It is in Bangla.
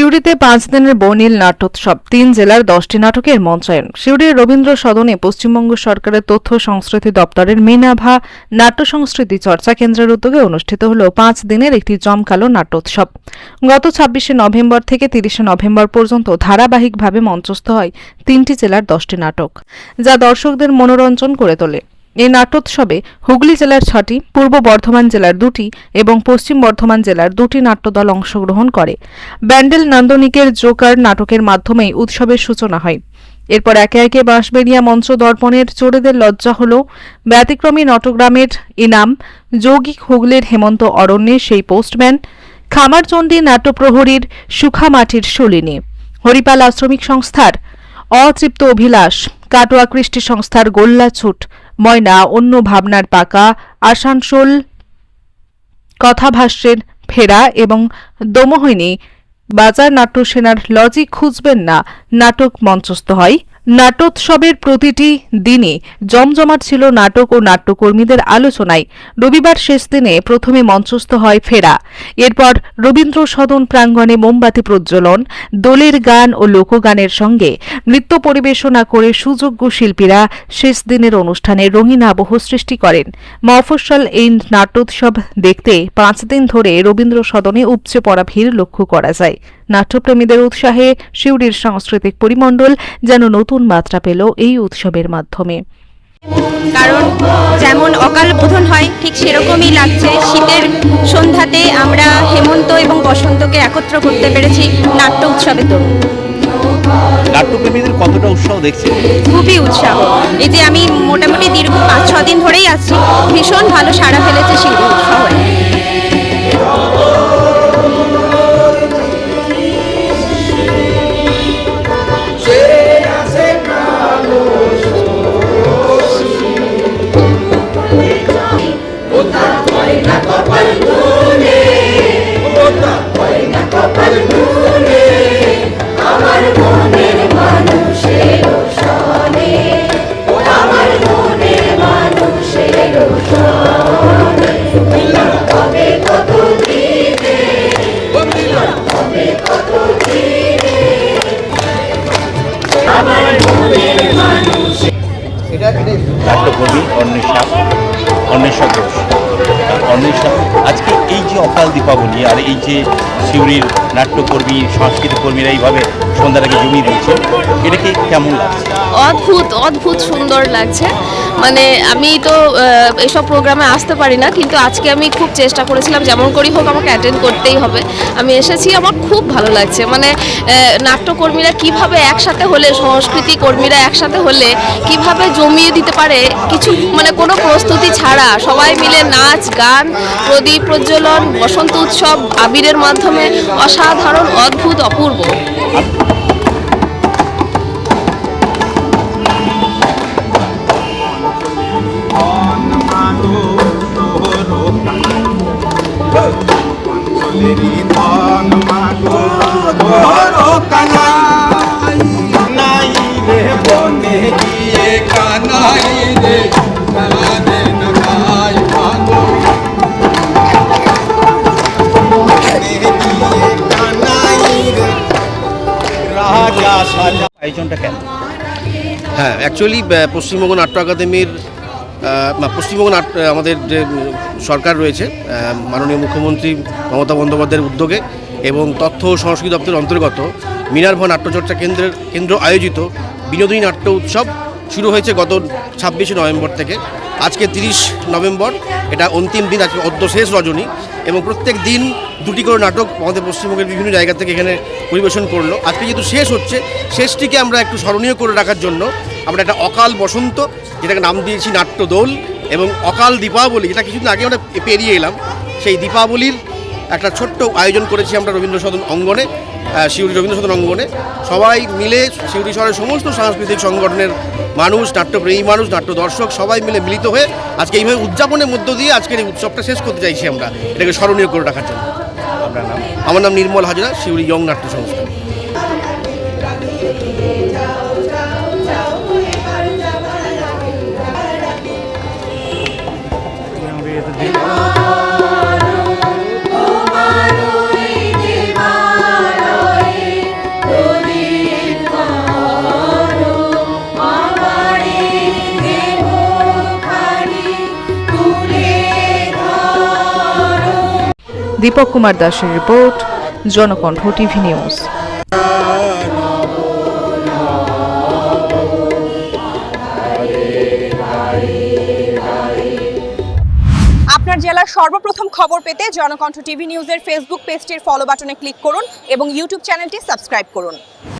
সিউড়িতে পাঁচ দিনের বর্ণিল নাট্যোৎসব, তিন জেলার দশটি নাটকের মঞ্চায়ন। সিউড়ির রবীন্দ্র সদনে পশ্চিমবঙ্গ সরকারের তথ্য সংস্কৃতি দপ্তরের মেনাভা নাট্য সংস্কৃতি চর্চা কেন্দ্রের উদ্যোগে অনুষ্ঠিত হল পাঁচ দিনের একটি জমকালো নাট্যোৎসব। গত ছাব্বিশে নভেম্বর থেকে তিরিশে নভেম্বর পর্যন্ত ধারাবাহিকভাবে মঞ্চস্থ হয় তিনটি জেলার দশটি নাটক, যা দর্শকদের মনোরঞ্জন করে তোলে। এই নাট্যোৎসবে হুগলি জেলার ছটি, পূর্ব বর্ধমান জেলার দুটি এবং পশ্চিম বর্ধমান জেলার দুটি নাট্যদল অংশগ্রহণ করে। ব্যান্ডেল নান্দনিকের জোকার নাটকের মাধ্যমেই উৎসবের সূচনা হয়। এরপর একে একে বাঁশবেড়িয়া মঞ্চ দর্পণের চোরেদের লজ্জা হল। ব্যতিক্রমী নটগ্রামের ইনাম যৌগিক হুগলির হেমন্ত অরণ্যে সেই পোস্টম্যান। খামারচণ্ডী নাট্যপ্রহরীর সুখামাটির শলিনী হরিপাল আশ্রমিক সংস্থার অতৃপ্ত অভিলাষ। কাটোয়া কৃষ্টি সংস্থার গোল্লাছুট ময়না অন্য ভাবনার পাকা আসানসোল কথাভাষ্যের ফেরা এবং দমোহিনী বাজার নাট্যসেনার লজিক খুঁজবেন না, নাটক মঞ্চস্থ হয়। নাটোৎসবের প্রতিটি দিনে জমজমাট ছিল নাটক ও নাট্যকর্মীদের আলোচনায়। রবিবার শেষ দিনে প্রথমে মঞ্চস্থ হয় ফেরা। এরপর রবীন্দ্র সদন প্রাঙ্গণে মোমবাতি প্রজ্বলন, দোলের গান ও লোকগানের সঙ্গে নৃত্য পরিবেশনা করে সুযোগ্য শিল্পীরা শেষ দিনের অনুষ্ঠানে রঙিন আবহ সৃষ্টি করেন। মফস্বল এই নাট্যোৎসব দেখতে পাঁচ দিন ধরে রবীন্দ্র সদনে উপচে পড়া ভিড় লক্ষ্য করা যায়। নাট্যপ্রেমীদের উৎসাহে শিউড়ির সাংস্কৃতিক পরিমণ্ডল যেন নতুন মাত্রা পেল এই উৎসবের মাধ্যমে। কারণ যেমন অকাল বোধন হয় ঠিক সেরকমই লাগছে। শীতের সন্ধ্যাতে আমরা হেমন্ত এবং বসন্তকে একত্র করতে পেরেছি নাট্য উৎসবে তো। নাট্যপ্রেমীদের কতটা উৎসাহ দেখছে? খুবই উৎসাহ। এই যে আমি মোটামুটি দীর্ঘ পাঁচ ছ দিন ধরেই আসছি ভীষণ ভালো সাড়া ফেলেছে শিল্পী নাট্যকর্মী অন্বেষা অন্বেষা ঘোষ। অন্বেষা আজকে এই যে অকাল দীপাবলি আর এই যে সিউড়ির নাট্যকর্মী সাংস্কৃতিক কর্মীরা এইভাবে সন্ধ্যাটাকে জমিয়ে দিয়েছে এটাকে কেমন লাগছে? অদ্ভুত অদ্ভুত সুন্দর লাগছে। মানে আমি তো এইসব প্রোগ্রামে আসতে পারি না কিন্তু আজকে আমি খুব চেষ্টা করেছিলাম, যেমন করেই হোক আমাকে অ্যাটেন্ড করতেই হবে। আমি এসেছি, আমার খুব ভালো লাগছে। মানে নাট্যকর্মীরা কীভাবে একসাথে হলে, সংস্কৃতি কর্মীরা একসাথে হলে কীভাবে জমিয়ে দিতে পারে, কিছু মানে কোনো প্রস্তুতি ছাড়া সবাই মিলে নাচ, গান, প্রদীপ প্রজ্বলন, বসন্ত উৎসব, আবিরের মাধ্যমে অসাধারণ, অদ্ভুত, অপূর্ব। আয়োজনটা কেমন হ্যাঁ অ্যাকচুয়ালি পশ্চিমবঙ্গ নাট্য একাডেমির পশ্চিমবঙ্গ আমাদের যে সরকার রয়েছে মাননীয় মুখ্যমন্ত্রী মমতা বন্দ্যোপাধ্যায়ের উদ্যোগে এবং তথ্য ও সংস্কৃতি দপ্তরের অন্তর্গত মিনারভা নাট্যচর্চা কেন্দ্রের কেন্দ্র আয়োজিত বিনোদিনী নাট্য উৎসব শুরু হয়েছে গত ছাব্বিশে নভেম্বর থেকে। আজকে তিরিশ নভেম্বর, এটা অন্তিম দিন, আজকে অদ্য শেষ রজনী এবং প্রত্যেক দিন দুটি করে নাটক আমাদের পশ্চিমবঙ্গের বিভিন্ন জায়গা থেকে এখানে পরিবেশন করল। আজকে যেহেতু শেষ হচ্ছে, শেষটিকে আমরা একটু স্মরণীয় করে রাখার জন্য আমরা একটা অকাল বসন্ত যেটাকে নাম দিয়েছি নাট্যদোল এবং অকাল দীপাবলি যেটা কিছুদিন আগে আমরা পেরিয়ে এলাম। সেই দীপাবলির একটা ছোট্ট আয়োজন করেছি আমরা রবীন্দ্র সদন অঙ্গনে সিউড়ি রবীন্দ্র সদন অঙ্গনে। সবাই মিলে সিউড়ি শহরের সমস্ত সাংস্কৃতিক সংগঠনের মানুষ নাট্যপ্রেমী মানুষ নাট্য দর্শক সবাই মিলে মিলিত হয়ে আজকে এইভাবে উদযাপনের মধ্য দিয়ে আজকের এই উৎসবটা শেষ করতে চাইছি আমরা। এটাকে স্মরণীয় করে রাখার জন্য। আমার নাম নির্মল হাজরা সিউড়ি ইয়ং নাট্য সংস্থা। দীপক কুমার দাসের রিপোর্ট, জনকণ্ঠ টিভি নিউজ। আপনার জেলার সর্বপ্রথম খবর পেতে জনকণ্ঠ টিভি নিউজের ফেসবুক পেজটির ফলো বাটনে ক্লিক করুন এবং ইউটিউব চ্যানেলটি সাবস্ক্রাইব করুন।